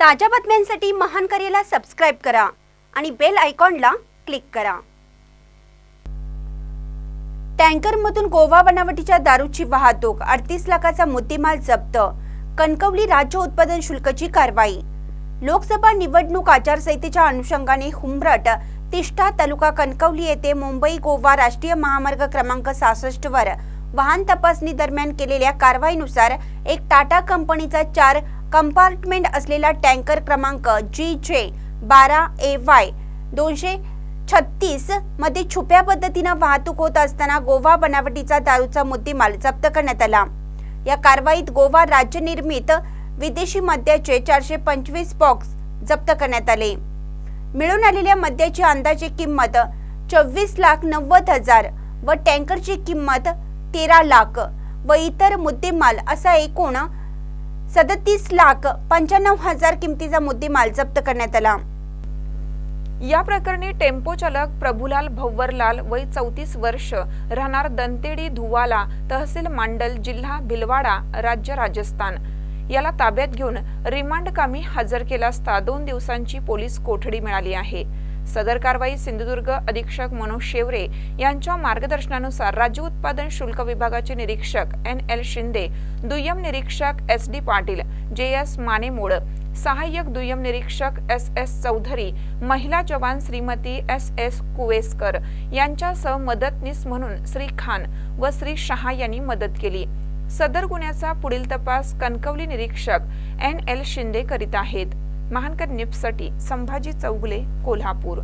ताज्या बातम्यांसाठी महान करेला सबस्क्राईब करा आणि बेल आयकॉनला क्लिक करा. टँकरमधून गोवा बनावटीच्या दारूची वाहतूक अडतीस लाखाचा मुद्देमाल जप्त कणकवली राज्य उत्पादन शुल्कची कारवाई. लोकसभा निवडणूक आचारसंहितेच्या अनुषंगाने हुमरट तिष्ठा तालुका कणकवली येथे मुंबई गोवा राष्ट्रीय महामार्ग क्रमांक सहासष्ट वर वाहन तपासणी दरम्यान केलेल्या कारवाईनुसार एक टाटा कंपनीचा चार कंपार्टमेंट असलेला टँकर क्रमांक जी जे बारा ए वाय दोनशे छत्तीसमध्ये छुप्या पद्धतीनं वाहतूक होत असताना गोवा बनावटीचा दारूचा मुद्देमाल जप्त करण्यात आला. या कारवाईत गोवा राज्य निर्मित विदेशी मद्याचे चारशे पंचवीस बॉक्स जप्त करण्यात आले. मिळून आलेल्या मद्याची अंदाजे किंमत चोवीस लाख नव्वद हजार व टँकरची किंमत तेरा लाख व इतर मुद्देमाल असा एकूण सदतीस लाख पंच्याण्णव हजार किमतीचा मुद्देमाल जप्त करण्यात आला. या प्रकरणी टेम्पो चालक प्रभुलाल भव्वरलाल वय चौतीस वर्ष राहणार दंतेडी धुवाला तहसील मांडल जिल्हा भिलवाडा राज्य राजस्थान. याला ताब्यात घेऊन रिमांड कामी हजर केला असता दोन दिवसांची पोलीस कोठडी मिळाली आहे. सदर कारवाई सिंधुदुर्ग अधीक्षक मनोज शेवरे यांच्या मार्गदर्शनानुसार राज्य उत्पादन शुल्क विभागाचे निरीक्षक एन एल शिंदे दुय्यम निरीक्षक एस डी पाटील जे एस माने मोड सहाय्यक दुय्यम निरीक्षक एस एस चौधरी महिला जवान श्रीमती एस एस कुवेसकर यांच्यासह मदतनीस म्हणून श्री खान व श्री शहा यांनी मदत केली. सदर गुन्ह्याचा पुढील तपास कणकवली निरीक्षक एन एल शिंदे करीत आहेत. महानकर निप्ससाठी संभाजी चौगुले कोल्हापूर.